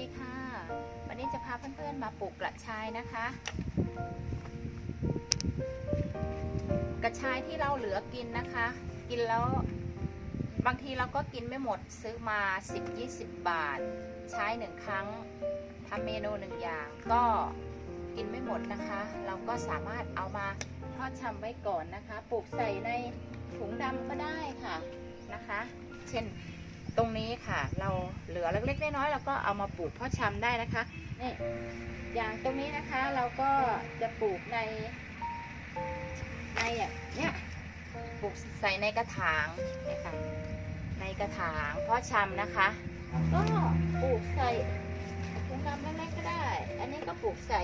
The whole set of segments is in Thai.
ดีค่ะ วันนี้จะพาเพื่อนๆมาปลูกกระชายนะคะ กระชายที่เราเหลือกินนะคะ กินแล้วบางทีเราก็กินไม่หมดซื้อมา 10-20 บาท ใช้หนึ่งครั้งทำเมนูหนึ่งอย่าง ก็กินไม่หมดนะคะ เราก็สามารถเอามาทอดชำไว้ก่อนนะคะ ปลูกใส่ในถุงดำก็ได้ค่ะนะคะ เช่น ตรงนี้ค่ะ เราเหลือเล็กๆน้อยๆเราก็เอามาปลูกเพาะชำได้นะคะนี่อย่างตรงนี้นะคะเราก็จะปลูกในในอะเนี่ยปลูกใส่ในกระถางนี่ค่ะในกระถางเพาะชำนะคะ ก็ปลูกใส่ถุงดำเล็กๆก็ได้ อันนี้ก็ปลูกใส่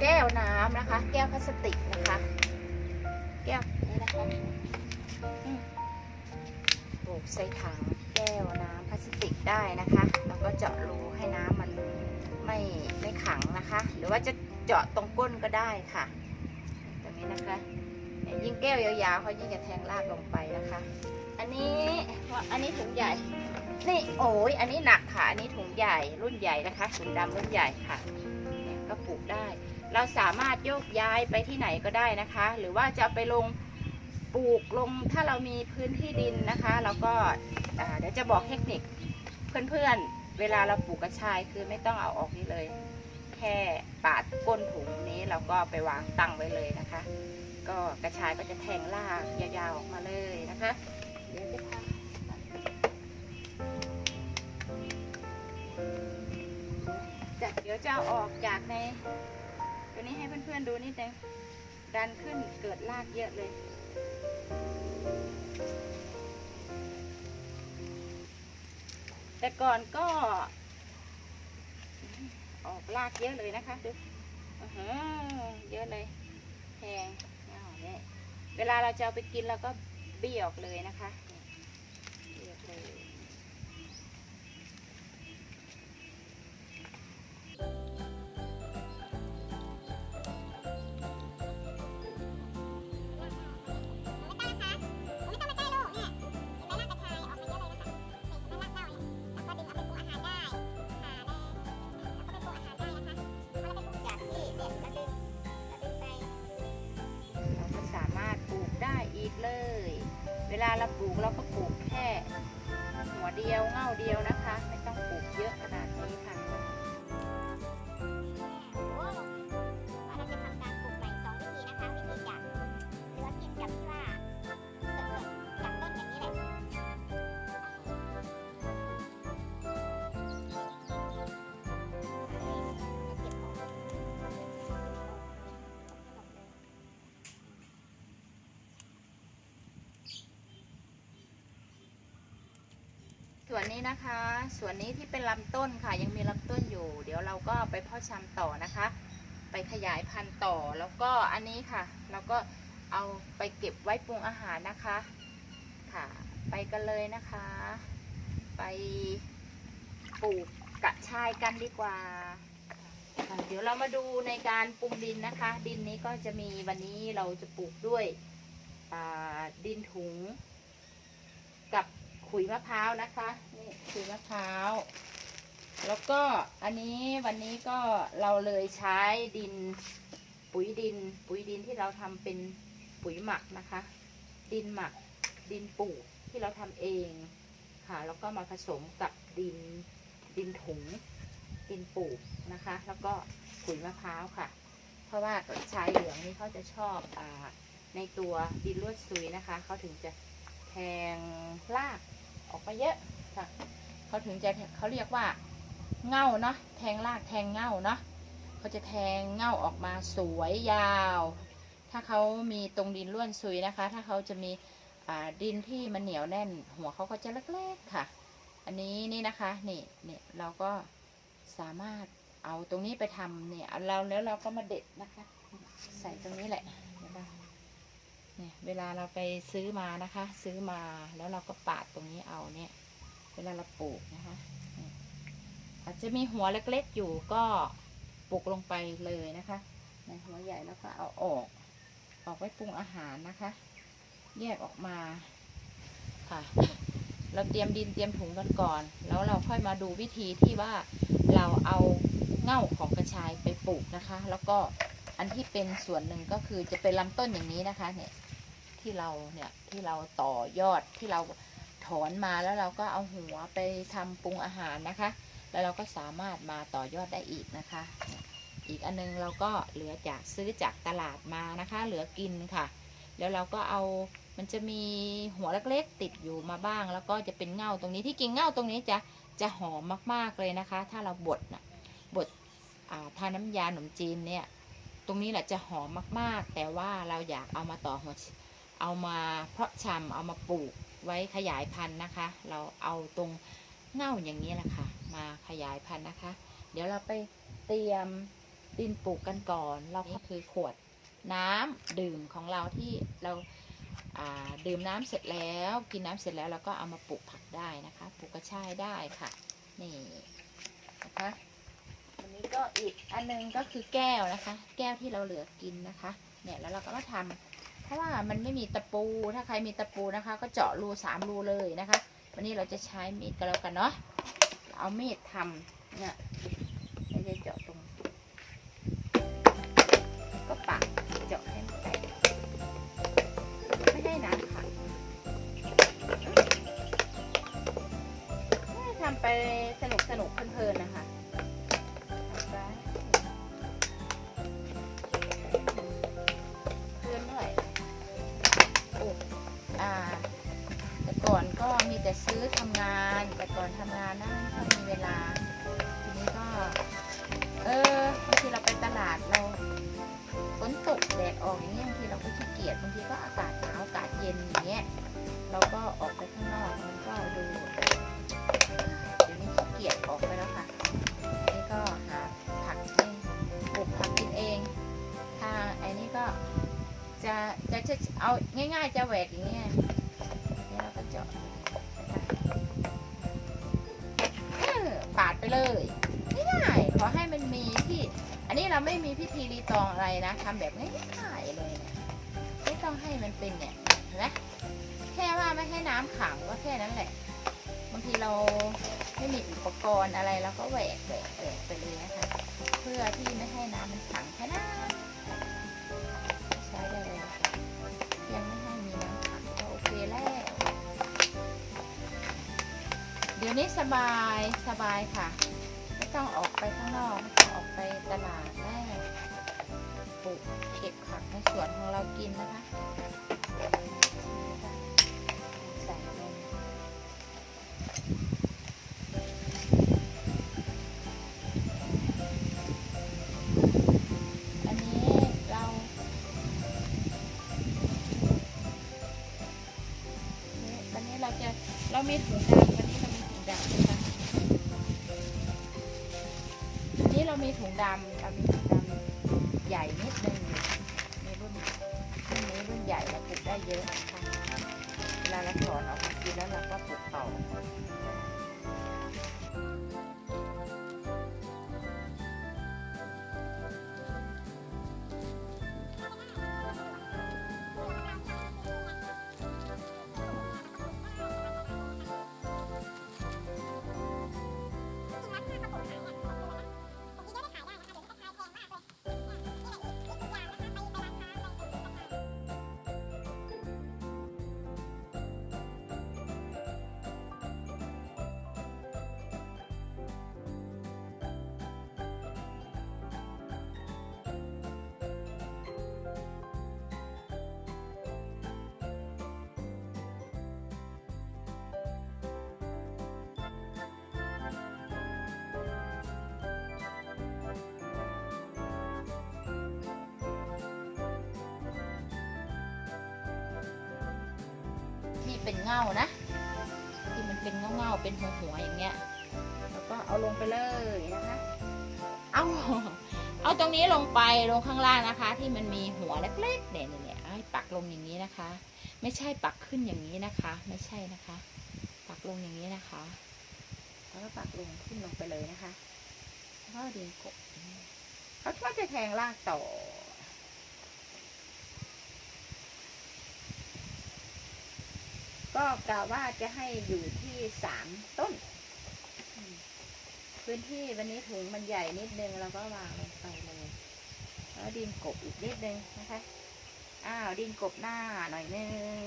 แก้วน้ำนะคะ แก้วพลาสติกนะคะ แก้วนี่นะคะ ลูกใส่ถังแก้วน้ำพลาสติกได้นะคะ แล้วก็เจาะรูให้น้ำมันไม่ไม่ขังนะคะ หรือว่าจะเจาะตรงก้นก็ได้ค่ะ ตรงนี้นะคะยิ่งแก้วยาวๆเขายิ่งจะแทงรากลงไปนะคะ อันนี้อันนี้ถุงใหญ่ นี่โอ้ยอันนี้หนักค่ะ อันนี้ถุงใหญ่รุ่นใหญ่นะคะถุงดำรุ่นใหญ่ค่ะเนี่ยก็ปลูกได้ เราสามารถโยกย้ายไปที่ไหนก็ได้นะคะ หรือว่าจะไปลง ปลูกลงถ้าเรามีพื้นที่ดินนะคะเราก็เดี๋ยวจะบอกเทคนิคเพื่อนๆ เวลาเราปลูกกระชายคือไม่ต้องเอาออกนี่เลย แค่ปาดก้นถุงนี้เราก็ไปวางตั้งไว้เลยนะคะ ก็กระชายก็จะแทงรากยาวๆออกมาเลยนะคะเดี๋ยวจะพาจะเดี๋ยวจะเอาออกจากในตัวนี้ให้เพื่อนๆดูนิดนึงดันขึ้นเกิดรากเยอะเลย แต่ก่อนก็ออกลากเยอะเลยนะคะดูอื้อหือเยอะเลยแพงเอาเนี่ยเวลาเราจะเอาไปกินเราก็บี้ออกเลยนะคะบี้ออกเลย ลาเราปลูกเราก็ปลูกแค่หัวเดียวเง่าเดียว วนนี้นะคะ ส่วนนี้ที่เป็นลำต้นค่ะ ยังมีลำต้นอยู่ เดี๋ยวเราก็ไปเพาะชำต่อนะคะ ไปขยายพันธุ์ต่อแล้วก็อันนี้ค่ะ เราก็เอาไปเก็บไว้ปรุงอาหารนะคะค่ะ ไปกันเลยนะคะ ไปปลูกกระชายกันดีกว่า เดี๋ยวเรามาดูในการปรุงดินนะคะ ดินนี้ก็จะมีวันนี้เราจะปลูกด้วยดินถุง ขุยมะพร้าวนะคะนี่ขุยมะพร้าว แล้วก็อันนี้วันนี้ก็เราเลยใช้ดินปุ๋ยดิน ปุ๋ยดินที่เราทำเป็นปุ๋ยหมักนะคะ ดินหมักดินปลูกที่เราทำเองค่ะ แล้วก็มาผสมกับดินดินถุงดินปลูกนะคะ แล้วก็ขุยมะพร้าวค่ะ เพราะว่าชายเหลืองนี่เขาจะชอบอาในตัวดินลวดซุยนะคะ เขาถึงจะแทงราก ออกไปเยอะค่ะเขาถึงจะเขาเรียกว่าเง่าเนาะแทงรากแทงเง่าเนาะเขาจะแทงเง่าออกมาสวยยาว ถ้าเขามีตรงดินล้วนซุยนะคะ ถ้าเขาจะมีดินที่มันเหนียวแน่น หัวเขาก็จะเล็กๆค่ะ อันนี้นี่นะคะนี่เนี่ยเราก็สามารถเอาตรงนี้ไปทำเนี่ยเราแล้วเราก็มาเด็ดนะคะ ใส่ตรงนี้แหละ เวนะเนี่ยเวลาเราไปซื้อมานะคะ ซื้อมาแล้วเราก็ปาดตรงนี้เอาเนี่ย เวลาเราปลูกนะคะอาจจะมีหัวเล็กๆอยู่ก็ปลูกลงไปเลยนะคะในหัวใหญ่แล้วก็เอาออก ออกไว้ปรุงอาหารนะคะ แยกออกมาค่ะ เราเตรียมดินเตรียมถุงกันก่อน แล้วเราค่อยมาดูวิธีที่ว่าเราเอาเง่าของกระชายไปปลูกนะคะ แล้วก็อันที่เป็นส่วนหนึ่งก็คือจะเป็นลำต้นอย่างนี้นะคะเนี่ย ที่เราเนี่ยที่เราต่อยอดที่เราถอนมาแล้วเราก็เอาหัวไปทำปรุงอาหารนะคะ แล้วเราก็สามารถมาต่อยอดได้อีกนะคะ อีกอันนึงเราก็เหลือจากซื้อจากตลาดมานะคะ เหลือกินค่ะ แล้วเราก็เอามันจะมีหัวเล็กๆติดอยู่มาบ้าง แล้วก็จะเป็นเง่าตรงนี้ที่กินเง่าตรงนี้จะจะหอมมากๆเลยนะคะ ถ้าเราบดนะบดทาน้ำยาขนมจีนเนี่ย ตรงนี้แหละจะหอมมากๆ แต่ว่าเราอยากเอามาต่อหัว เอามาเพาะชำเอามาปลูกไว้ขยายพันธุ์นะคะ เราเอาตรงเง่าอย่างนี้แหละค่ะ มาขยายพันธุ์นะคะ เดี๋ยวเราไปเตรียมดินปลูกกันก่อน เราก็คือขวดน้ำดื่มของเราที่เราดื่มน้ำเสร็จแล้ว กินน้ำเสร็จแล้วเราก็เอามาปลูกผักได้นะคะปลูกกระชายได้ค่ะ นี่นะคะอันนี้ก็อีกอันนึงก็คือแก้วนะคะ แก้วที่เราเหลือกินนะคะ เนี่ยแล้วเราก็มาทำเพ ราะว่ามันไม่มีตะปู ถ้าใครมีตะปูนะคะ ก็เจาะรูสามรูเลยนะคะ วันนี้เราจะใช้มีดก็แล้วกันเนาะ เอามีดทำเนี่ยไม่ได้เจาะตรง ก็ปักเจาะให้มันแตกไม่ให้น้ำขังทำไปสนุกสนุกเพลินๆนะคะ เอาง่าย ๆ จะแหวกอย่างเงี้ยเนี่ยเราก็เจาะปาดไปเลยง่ายๆขอให้มันมีที่ อันนี้เราไม่มีพิธีรีตองอะไรนะทำแบบง่ายๆเลยเนี่ยไม่ต้องให้มันเป็นเนี่ยเห็นไหมแค่ว่าไม่ให้น้ำขังก็แค่นั้นแหละบางทีเราไม่มีอุปกรณ์อะไรเราก็แหวกแหวกแหวกไปเลยนะคะ เพื่อที่ไม่ให้น้ำมันขังแค่นั้น เดี๋ยวนี้สบายสบายค่ะ ไม่ต้องออกไปข้างนอกไม่ต้องออกไปตลาดแม่ปลูกเก็บผักในสวนของเรากินนะคะ เยอะนะคะเวลาเราถอนออกมากินแล้วเราก็ปลูกต่อ ที่เป็นเง่านะ ที่มันเป็นเง่าๆเป็นหัวหัวอย่างเงี้ย แล้วก็เอาลงไปเลยนะคะ เอาเอาตรงนี้ลงไปลงข้างล่างนะคะ ที่มันมีหัวเล็กๆเนี่ยเนี่ยเนี่ยให้ปักลงอย่างนี้นะคะ ไม่ใช่ปักขึ้นอย่างนี้นะคะ ไม่ใช่นะคะ ปักลงอย่างนี้นะคะแล้วก็ปักลงขึ้นลงไปเลยนะคะแล้วก็ดินกบเขาก็จะแทงรากต่อ ก็กล่าวว่าจะให้อยู่ที่สามต้น พื้นที่วันนี้ถุงมันใหญ่นิดนึงเราก็วางลงไปเลยแล้วดินกบอีกนิดนึงนะคะ อ้าวดินกบหน้าหน่อยนึง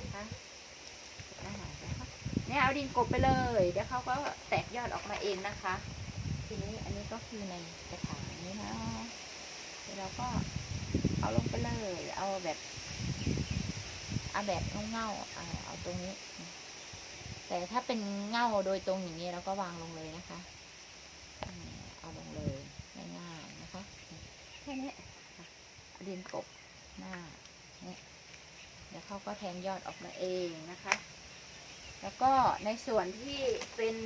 นะคะเนี่ยเอาดินกบไปเลย เดี๋ยวเขาก็แตกยอดออกมาเองนะคะ ทีนี้อันนี้ก็คือในกระถางนี้นะเดี๋ยวเราก็เอาลงไปเลย เอาแบบ เอาแบบเง่าๆเอาเอาตรงนี้ แต่ถ้าเป็นเง่าโดยตรงอย่างนี้เราก็วางลงเลยนะคะ เอาลงเลยง่ายๆนะคะแค่นี้เอาดินกบหน้าเนี่ยเดี๋ยวเขาก็แทงยอดออกมาเองนะคะ แล้วก็ในส่วนที่เป็น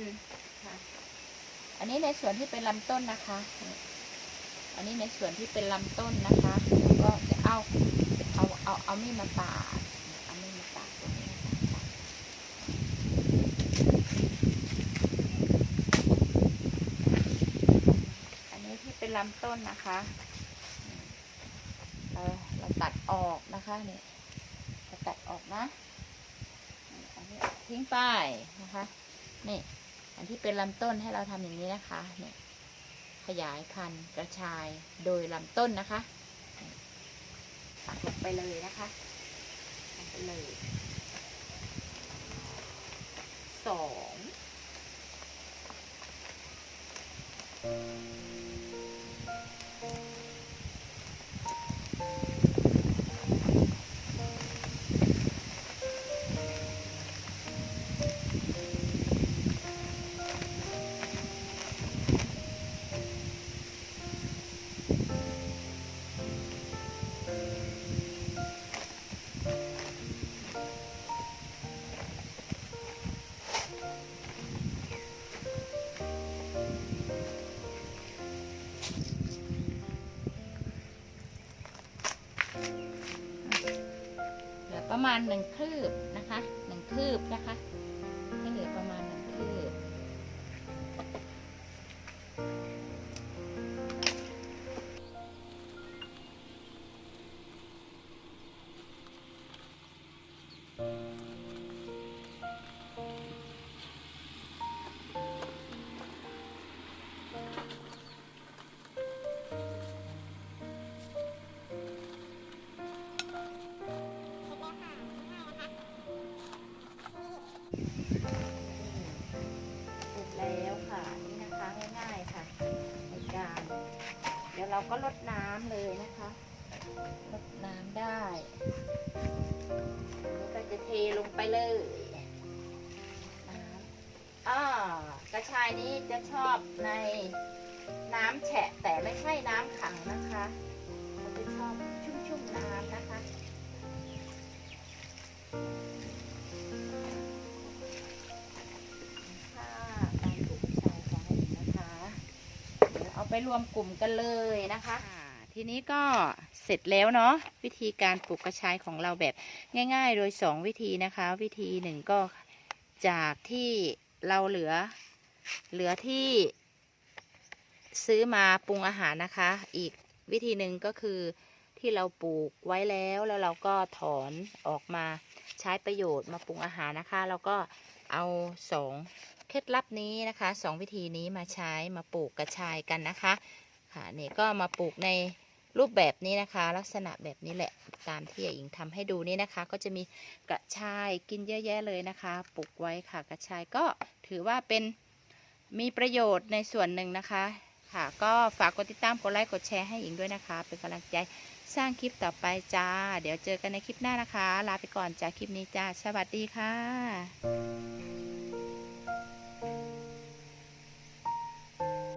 อันนี้ในส่วนที่เป็นลำต้นนะคะ อันนี้ในส่วนที่เป็นลำต้นนะคะ แล้วก็จะเอาเอาเอาเอามีดมาปาดเอามีดมาปาดตรงนี้นะคะอันนี้ที่เป็น ลำต้นนะคะเออเราตัดออกนะคะนี่เราตัดออกนะอันนี้ทิ้งไปนะคะนี่อันที่เป็นลำต้นให้เราทำอย่างนี้นะคะเนี่ยขยายพันธุ์กระชายโดยลำต้นนะคะนี่ตักลงไปเลยนะคะลงไปเลยสองเห มาณหนึ่งคืบนะคะหนึ่งคืบนะคะ งไปเลยอ่ากระชายนี้จะชอบในน้ำแฉะแต่ไม่ใช่น้ำขังนะคะมันจะชอบชุ่มๆน้ำนะคะค่ะการปลูกชายของหญิงนะคะเอาไปรวมกลุ่มกันเลยนะคะ ทีนี้ก็ เสร็จแล้วเนาะวิธีการปลูกกระชายของเราแบบง่าย ๆ โดย 2 วิธีนะคะ วิธีหนึ่งก็จากที่เราเหลือเหลือที่ซื้อมาปรุงอาหารนะคะ อีกวิธีหนึ่งก็คือที่เราปลูกไว้แล้วแล้วเราก็ถอนออกมาใช้ประโยชน์มาปรุงอาหารนะคะ แล้วก็เอาสองเคล็ดลับนี้นะคะสองวิธีนี้มาใช้มาปลูกกระชายกันนะคะค่ะนี่ก็มาปลูกใน รูปแบบนี้นะคะ ลักษณะแบบนี้แหละตามที่อิงทำให้ดูนี่นะคะ ก็จะมีกระชายกินเยอะแยะเลยนะคะปลูกไว้ค่ะ กระชายก็ถือว่าเป็นมีประโยชน์ในส่วนหนึ่งนะคะค่ะ ก็ฝากกดติดตามกดไลค์กดแชร์ให้อิงด้วยนะคะ เป็นกำลังใจสร้างคลิปต่อไปจ้า เดี๋ยวเจอกันในคลิปหน้านะคะ ลาไปก่อนจากคลิปนี้จ้า สวัสดีค่ะ